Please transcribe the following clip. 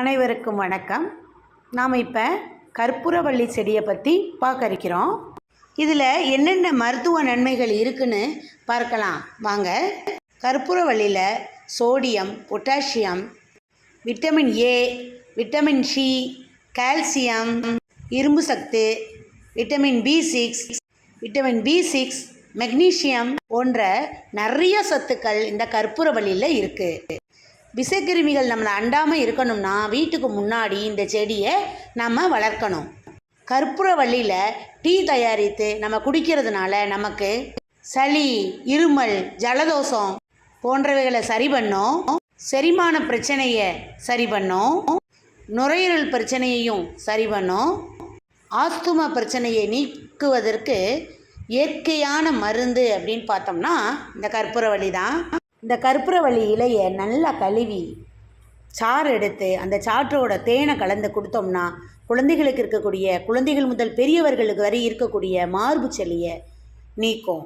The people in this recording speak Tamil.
அனைவருக்கும் வணக்கம். நாம் இப்போ கற்பூரவள்ளி செடியை பற்றி பார்க்க இருக்கிறோம் இதில் என்னென்ன மருத்துவ நன்மைகள் இருக்குன்னு பார்க்கலாம். வாங்க. கற்பூரவள்ளியில் sodium potassium vitamin A vitamin C calcium இரும்பு சத்து vitamin B six vitamin B six magnesium போன்ற நிறைய சத்துக்கள் இந்த கற்பூரவள்ளியில் இருக்குது விஷக்கிருமிகள் நம்மளை அண்டாமல் இருக்கணும்னா வீட்டுக்கு முன்னாடி இந்த செடியை நம்ம வளர்க்கணும். கற்பூரவள்ளியில் டீ தயாரித்து நம்ம குடிக்கிறதுனால நமக்கு சளி இருமல் ஜலதோஷம் போன்றவைகளை சரி பண்ணும். செரிமான பிரச்சனையை சரி பண்ணும். நுரையீரல் பிரச்சனையையும் சரி பண்ணும். ஆஸ்துமா பிரச்சனையை நீக்குவதற்கு இயற்கையான மருந்து அப்படின்னு பார்த்தோம்னா இந்த கற்பூரவள்ளி தான். இந்த கற்பூரவள்ளி இலையை நல்லா கழுவி சாறு எடுத்து அந்த சாற்றோட தேனை கலந்து கொடுத்தோம்னா குழந்தைகளுக்கு இருக்கக்கூடிய குழந்தைகள் முதல் பெரியவர்களுக்கு வரை இருக்கக்கூடிய மார்பு செலியை நீக்கும்.